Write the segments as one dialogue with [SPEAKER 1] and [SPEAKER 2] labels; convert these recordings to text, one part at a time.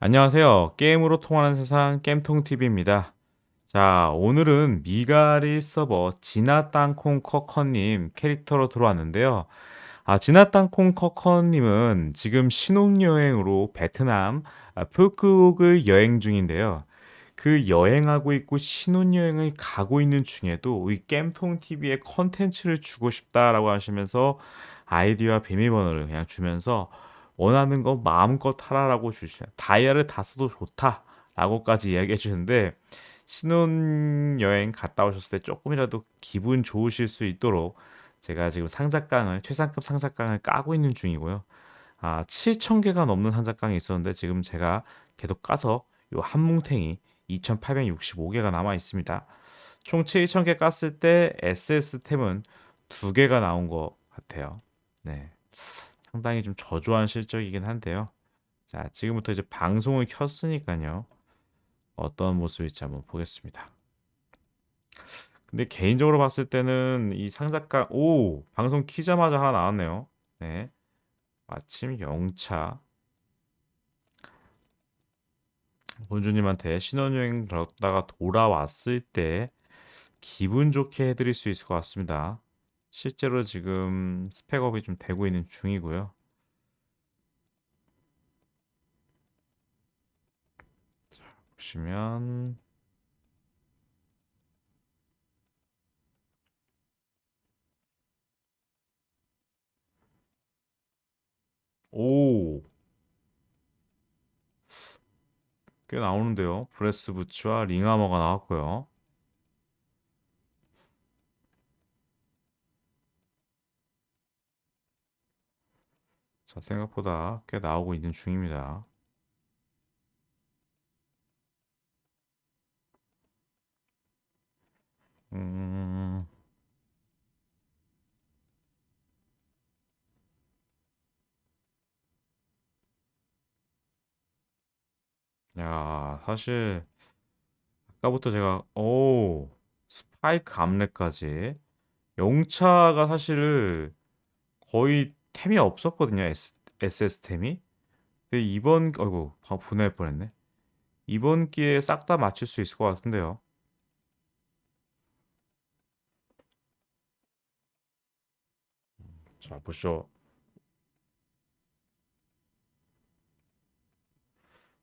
[SPEAKER 1] 안녕하세요. 게임으로 통하는 세상 겜통TV입니다. 자, 오늘은 미가리 서버 지나땅콩 커커님 캐릭터로 들어왔는데요. 아, 지나땅콩 커커님은 지금 신혼여행으로 베트남 아, 푸꾸옥을 여행 중인데요. 그 여행하고 있고 신혼여행을 가고 있는 중에도 이 겜통TV에 컨텐츠를 주고 싶다라고 하시면서 아이디와 비밀번호를 그냥 주면서 원하는 거 마음껏 하라라고 주시면 다이아를 다 써도 좋다라고까지 이야기해 주는데 신혼여행 갔다 오셨을 때 조금이라도 기분 좋으실 수 있도록 제가 지금 상자깡을 최상급 상자깡을 까고 있는 중이고요. 아, 7,000개가 넘는 상자깡이 있었는데 지금 제가 계속 까서 요 한 뭉탱이 2,865개가 남아 있습니다. 총 7,000개 깠을 때 SS템은 두 개가 나온 것 같아요. 네. 상당히 좀 저조한 실적이긴 한데요. 자, 지금부터 이제 방송을 켰으니까요. 어떤 모습일지 한번 보겠습니다. 근데 개인적으로 봤을 때는 이 상작가 오 방송 키자마자 하나 나왔네요. 네. 마침 영차 본주님한테 신혼여행 갔다가 돌아왔을 때 기분 좋게 해드릴 수 있을 것 같습니다. 실제로 지금 스펙업이 좀 되고 있는 중이고요. 자, 보시면 오, 꽤 나오는데요. 브레스 부츠와 링아머가 나왔고요. 자, 생각보다 꽤 나오고 있는 중입니다. 음, 야, 사실 아까부터 제가 오, 스파이크 암레까지 용차가 사실 거의 템이 없었거든요. S, SS 템이. 근데 이번 어이구, 방 분해할 뻔했네. 이번 기회에 싹 다 맞출 수 있을 것 같은데요. 자, 보시죠.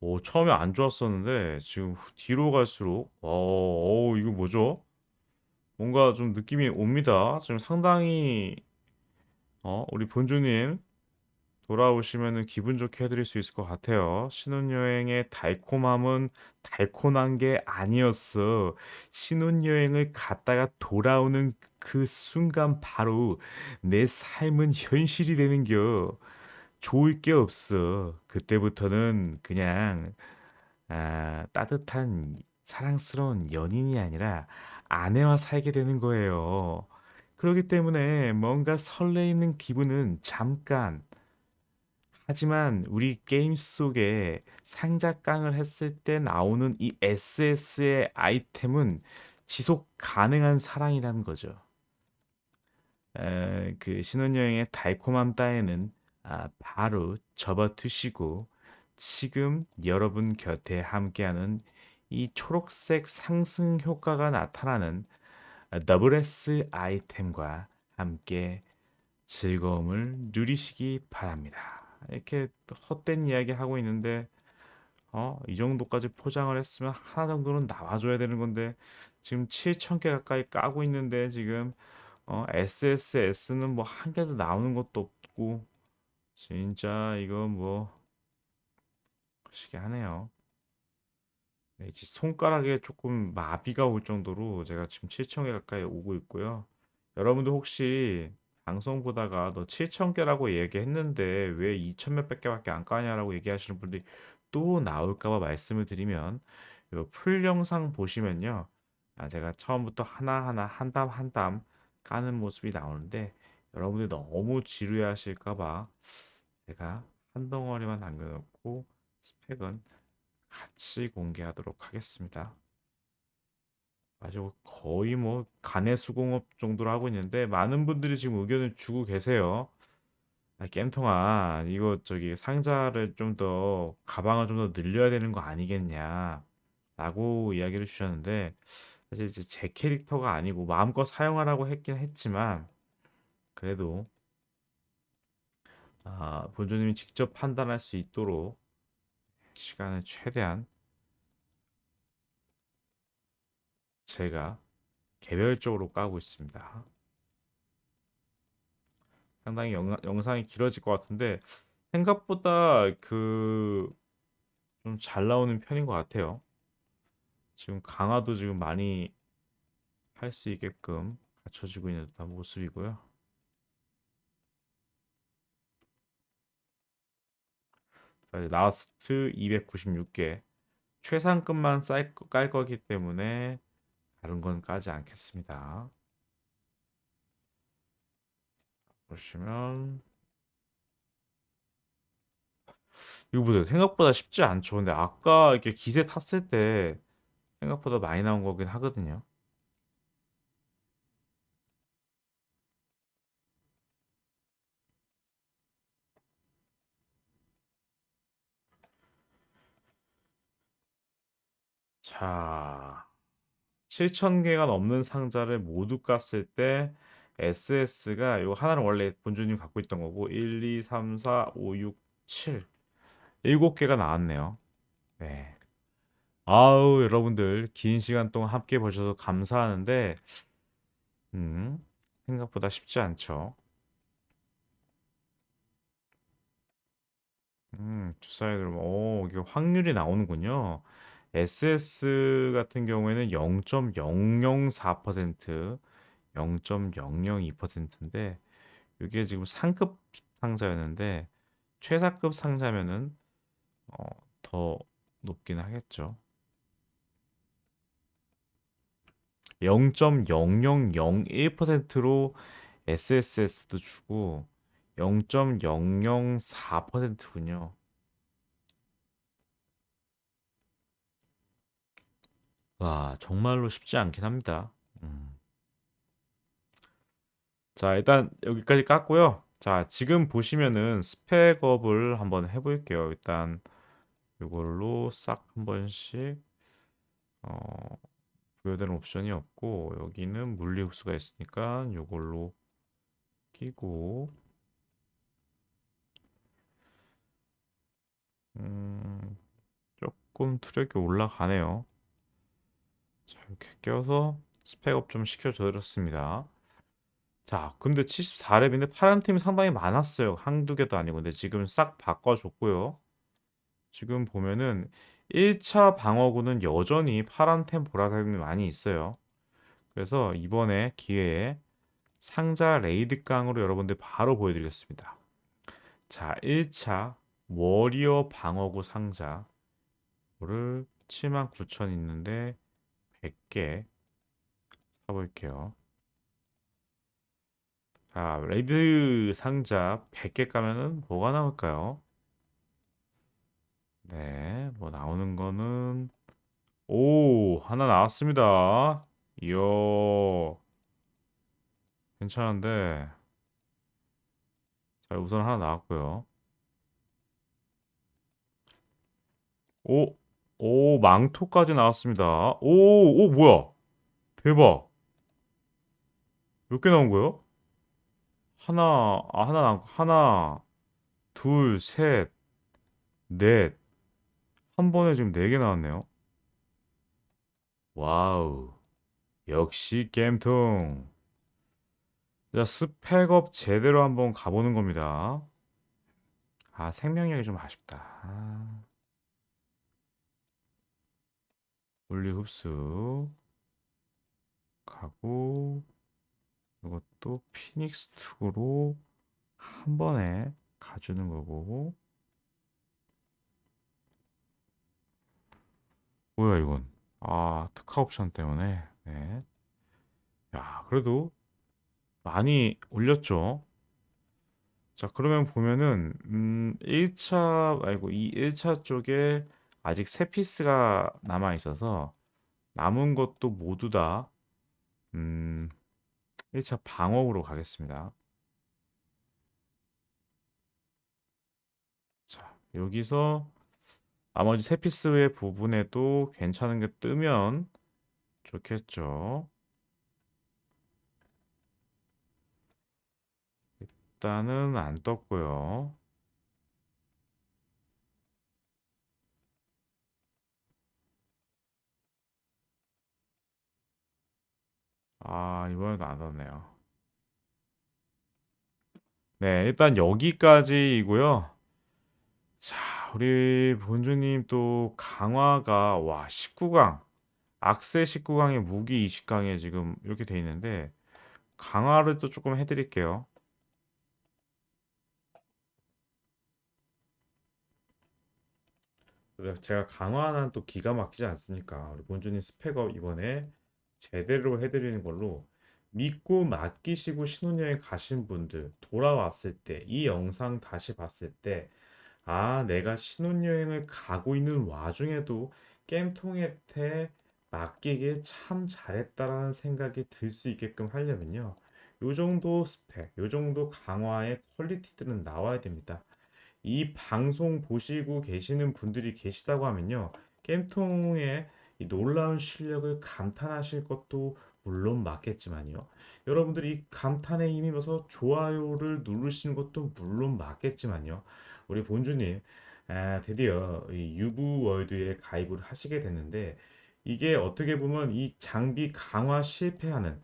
[SPEAKER 1] 오, 처음에 안 좋았었는데 지금 뒤로 갈수록 어, 어, 이거 뭐죠? 뭔가 좀 느낌이 옵니다. 지금 상당히 어, 우리 본주님 돌아오시면은 기분 좋게 해드릴 수 있을 것 같아요. 신혼여행의 달콤함은 달콤한 게 아니었어. 신혼여행을 갔다가 돌아오는 그 순간 바로 내 삶은 현실이 되는겨. 좋을 게 없어. 그때부터는 그냥 아, 따뜻한 사랑스러운 연인이 아니라 아내와 살게 되는 거예요. 그렇기 때문에 뭔가 설레이는 기분은 잠깐 하지만 우리 게임 속에 상자깡을 했을 때 나오는 이 SS의 아이템은 지속 가능한 사랑이라는 거죠. 에, 그 신혼여행의 달콤함 따위는 아, 바로 접어두시고 지금 여러분 곁에 함께하는 이 초록색 상승 효과가 나타나는 더블 S 아이템과 함께 즐거움을 누리시기 바랍니다. 이렇게 헛된 이야기 하고 있는데 어, 이 정도까지 포장을 했으면 하나 정도는 나와줘야 되는 건데 지금 7,000개 가까이 까고 있는데 지금 어, SSS는 뭐 한 개도 나오는 것도 없고 진짜 이거 뭐 시기 하네요. 네, 지- 손가락에 조금 마비가 올 정도로 제가 지금 7,000개 가까이 오고 있고요. 여러분들 혹시 방송 보다가 너 7,000개라고 얘기했는데 왜 2,000 몇백 개밖에 안 까냐라고 얘기하시는 분들이 또 나올까 봐 말씀을 드리면 요풀 영상 보시면요. 아, 제가 처음부터 하나하나 한땀한땀 까는 모습이 나오는데 여러분들 너무 지루해 하실까 봐 제가 한 덩어리만 남겨놓고 스펙은 같이 공개하도록 하겠습니다. 아주 거의 뭐 간의 수공업 정도로 하고 있는데 많은 분들이 지금 의견을 주고 계세요. 아, 겜통아, 이거 저기 상자를 좀 더, 가방을 좀 더 늘려야 되는 거 아니겠냐? 라고 이야기를 주셨는데, 사실 이제 제 캐릭터가 아니고 마음껏 사용하라고 했긴 했지만, 그래도, 아, 본주님이 직접 판단할 수 있도록 시간을 최대한 제가 개별적으로 까고 있습니다. 상당히 영, 영상이 길어질 것 같은데, 생각보다 그, 좀 잘 나오는 편인 것 같아요. 지금 강화도 지금 많이 할 수 있게끔 갖춰지고 있는 듯한 모습이고요. 자, 이제 라스트 296개 최상급만 쌓- 깔 거기 때문에 다른 건 까지 않겠습니다. 보시면 이거 보세요. 생각보다 쉽지 않죠. 근데 아까 이렇게 기세 탔을 때 생각보다 많이 나온 거긴 하거든요. 자, 7,000개가 넘는 상자를 모두 깠을 때 SS가 이거 하나는 원래 본주님 갖고 있던 거고 1, 2, 3, 4, 5, 6, 7 7개가 나왔네요. 네. 아우 여러분들 긴 시간 동안 함께 보셔서 감사하는데 음, 생각보다 쉽지 않죠. 음, 주사위 그러면 오 이게 확률이 나오는군요. SS 같은 경우에는 0.004%, 0.002%인데 이게 지금 상급 상자였는데 최상급 상자면은 어, 더 높긴 하겠죠. 0.0001%로 SSS도 주고 0.004%군요. 와, 정말로 쉽지 않긴 합니다. 음. 자, 일단 여기까지 깠고요. 자, 지금 보시면은 스펙업을 한번 해볼게요. 일단 이걸로 싹 한 번씩 어, 부여되는 옵션이 없고 여기는 물리 흡수가 있으니까 이걸로 끼고 음, 조금 투력이 올라가네요. 자, 이렇게 껴서 스펙업 좀 시켜드렸습니다. 자, 근데 74렙인데 파란 팀이 상당히 많았어요. 한두 개도 아니고. 근데 지금 싹 바꿔줬고요. 지금 보면은 1차 방어구는 여전히 파란 템, 보라템이 많이 있어요. 그래서 이번에 기회에 상자 레이드 깡으로 여러분들 바로 보여드리겠습니다. 자, 1차 워리어 방어구 상자. 이거를 79,000 있는데 100개 사볼게요. 자, 레이드 상자 100개 까면은 뭐가 나올까요? 네, 뭐 나오는 거는 오, 하나 나왔습니다. 이야, 괜찮은데. 자, 우선 하나 나왔고요. 오, 오, 망토까지 나왔습니다. 오, 오, 뭐야? 대박. 몇 개 나온 거예요? 하나, 아, 하나 거. 하나, 둘, 셋, 넷. 한 번에 지금 네 개 나왔네요. 와우. 역시 겜통. 자, 스펙업 제대로 한번 가보는 겁니다. 아, 생명력이 좀 아쉽다. 아. 물리 흡수 가고 이것도 피닉스 투구로 한 번에 가주는 거고. 뭐야 이건? 아 특화 옵션 때문에? 네. 야 그래도 많이 올렸죠? 자 그러면 보면은 음 1차 아이고 이 1차 쪽에 아직 세 피스가 남아 있어서 남은 것도 모두 다 음, 1차 방어구로 가겠습니다. 여기서 나머지 세 피스의 부분에도 괜찮은 게 뜨면 좋겠죠. 일단은 안 떴고요. 아, 이번에도 안 떴네요. 네, 일단 여기까지이고요. 자, 우리 본주님 또 강화가 와 19강 악세 19강에 무기 20강에 지금 이렇게 돼 있는데 강화를 또 조금 해드릴게요. 제가 강화는 또 기가 막히지 않습니까? 우리 본주님 스펙업 이번에 제대로 해드리는 걸로 믿고 맡기시고 신혼여행 가신 분들 돌아왔을 때 이 영상 다시 봤을 때 아, 내가 신혼여행을 가고 있는 와중에도 깸통한테 맡기길 참 잘했다라는 생각이 들 수 있게끔 하려면요. 요 정도 스펙, 요 정도 강화의 퀄리티들은 나와야 됩니다. 이 방송 보시고 계시는 분들이 계시다고 하면요. 깸통의 이 놀라운 실력을 감탄하실 것도 물론 맞겠지만요. 여러분들이 이 감탄에 힘입어서 좋아요를 누르시는 것도 물론 맞겠지만요. 우리 본주님, 아, 드디어 이 유부 월드에 가입을 하시게 됐는데 이게 어떻게 보면 이 장비 강화 실패하는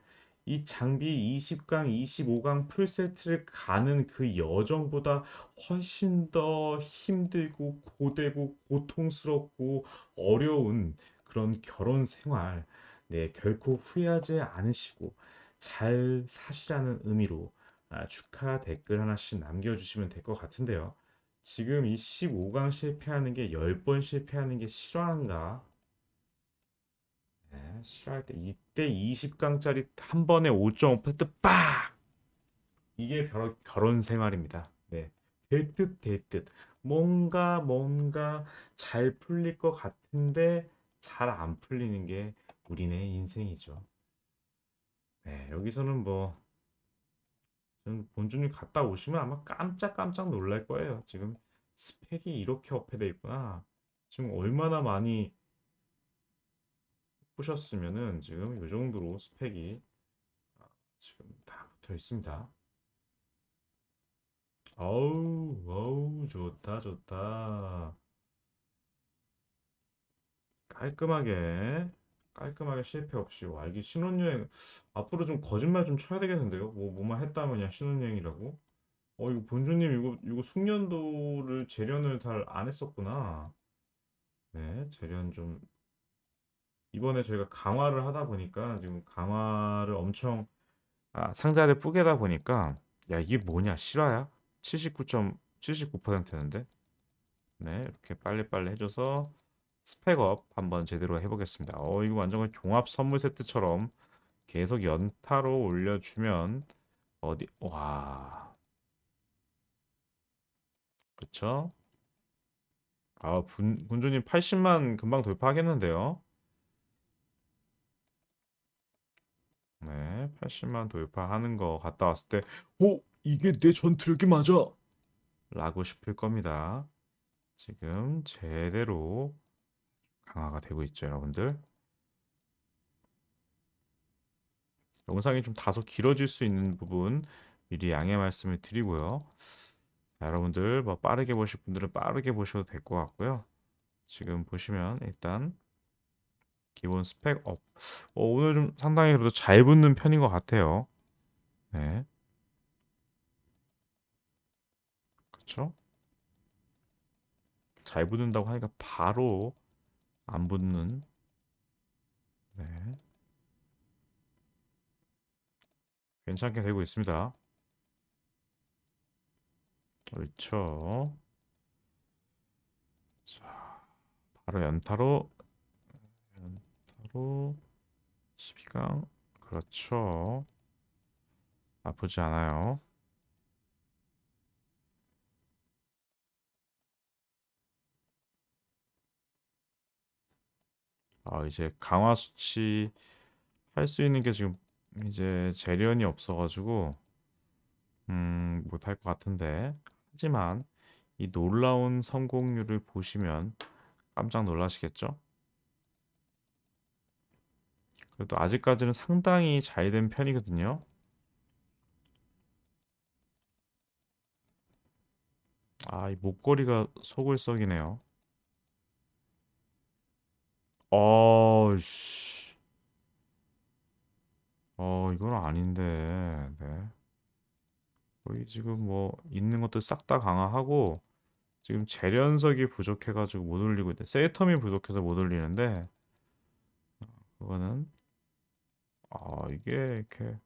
[SPEAKER 1] 이 장비 20강, 25강 풀세트를 가는 그 여정보다 훨씬 더 힘들고 고되고 고통스럽고 어려운 그런 결혼 생활, 네, 결코 후회하지 않으시고 잘 사시라는 의미로 아, 축하 댓글 하나씩 남겨주시면 될 것 같은데요. 지금 이 15강 실패하는 게 10번 실패하는 게 실화인가? 네, 싫어할 때 이때 20강짜리 한 번에 5.5패트 빡! 이게 바로 결혼 생활입니다. 네. 될 듯, 될 듯. 뭔가, 뭔가 잘 풀릴 것 같은데 잘 안 풀리는 게 우리네 인생이죠. 네, 여기서는 뭐, 좀 본주님 갔다 오시면 아마 깜짝깜짝 놀랄 거예요. 지금 스펙이 이렇게 업해돼 있구나. 지금 얼마나 많이 보셨으면은 지금 이 정도로 스펙이 아, 지금 다 붙어 있습니다. 어우, 어우, 좋다, 좋다. 깔끔하게, 깔끔하게 실패 없이. 와, 이게 신혼여행, 앞으로 좀 거짓말 좀 쳐야 되겠는데요? 뭐, 뭐만 했다면 그냥 신혼여행이라고? 어, 이거 본주님, 이거, 이거 숙련도를, 재련을 잘 안 했었구나. 네, 재련 좀 이번에 저희가 강화를 하다 보니까 지금 강화를 엄청 아, 상자를 뿌개다 보니까 야 이게 뭐냐 실화야? 79.79%였는데 네 이렇게 빨리빨리 해줘서 스펙업 한번 제대로 해보겠습니다. 어 이거 완전 종합 선물 세트처럼 계속 연타로 올려주면 어디 와 그쵸? 아 분, 군주님 80만 금방 돌파하겠는데요? 네, 80만 돌파하는 거 갔다 왔을 때, 어, 이게 내 전투력이 맞아! 라고 싶을 겁니다. 지금 제대로 강화가 되고 있죠, 여러분들. 영상이 좀 다소 길어질 수 있는 부분 미리 양해 말씀을 드리고요. 자, 여러분들 뭐 빠르게 보실 분들은 빠르게 보셔도 될 것 같고요. 지금 보시면 일단 기본 스펙 업. 어, 오늘 좀 상당히 그래도 잘 붙는 편인 것 같아요. 네. 그쵸? 잘 붙는다고 하니까 바로 안 붙는. 네. 괜찮게 되고 있습니다. 그렇죠. 자, 바로 연타로 연타로 12강 그렇죠. 나쁘지 않아요. 아, 이제 강화 수치 할 수 있는 게 지금 이제 재련이 없어가지고 음, 못할 것 같은데 하지만 이 놀라운 성공률을 보시면 깜짝 놀라시겠죠? 그래도 아직까지는 상당히 잘 된 편이거든요. 아, 이 목걸이가 속을 썩이네요. 어, 씨. 어, 이건 아닌데. 네. 거의 지금 뭐 있는 것도 싹다 강화하고 지금 재련석이 부족해가지고 못 올리고 있는데 세이텀이 부족해서 못 올리는데 그거는 아 이게 이렇게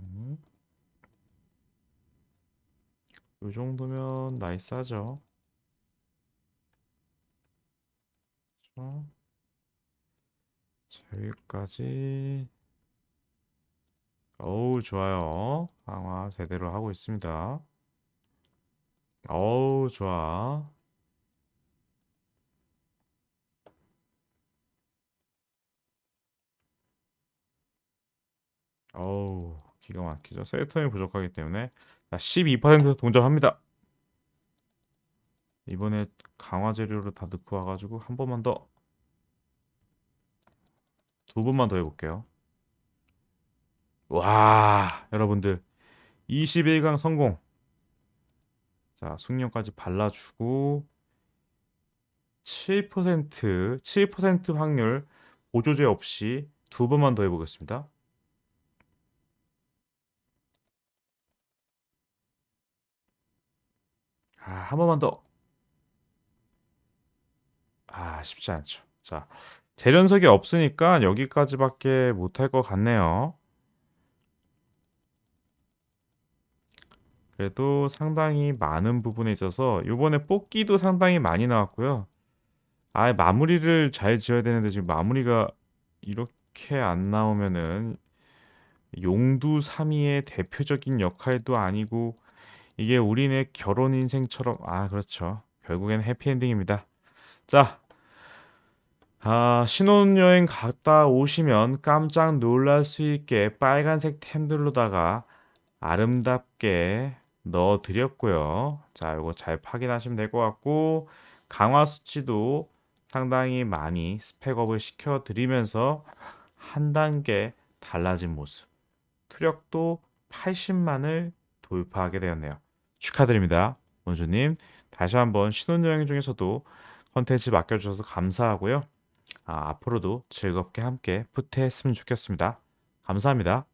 [SPEAKER 1] 음, 요 정도면 나이스하죠. 자, 여기까지 어우 좋아요. 강화 제대로 하고 있습니다. 어우 좋아. 어우 기가 막히죠. 세이텀이 부족하기 때문에 자, 12% 동점합니다. 이번에 강화 재료를 다 넣고 와가지고 한 번만 더, 두 번만 더 해볼게요. 와, 여러분들 21강 성공. 자, 숙련까지 발라주고 7% 7% 확률 보조제 없이 두 번만 더 해보겠습니다. 아, 한 번만 더. 아, 쉽지 않죠. 자, 재련석이 없으니까 여기까지밖에 못할 것 같네요. 그래도 상당히 많은 부분에 있어서 요번에 뽑기도 상당히 많이 나왔고요. 아, 마무리를 잘 지어야 되는데 지금 마무리가 이렇게 안 나오면은 용두 3위의 대표적인 역할도 아니고 이게 우리네 결혼 인생처럼 아, 그렇죠. 결국엔 해피엔딩입니다. 자, 아, 신혼여행 갔다 오시면 깜짝 놀랄 수 있게 빨간색 템들로다가 아름답게 넣어 드렸고요. 자, 이거 잘 확인하시면 될 것 같고 강화 수치도 상당히 많이 스펙업을 시켜 드리면서 한 단계 달라진 모습. 투력도 80만을 돌파하게 되었네요. 축하드립니다. 원주님. 다시 한번 신혼여행 중에서도 컨텐츠 맡겨주셔서 감사하고요. 아, 앞으로도 즐겁게 함께 푸트했으면 좋겠습니다. 감사합니다.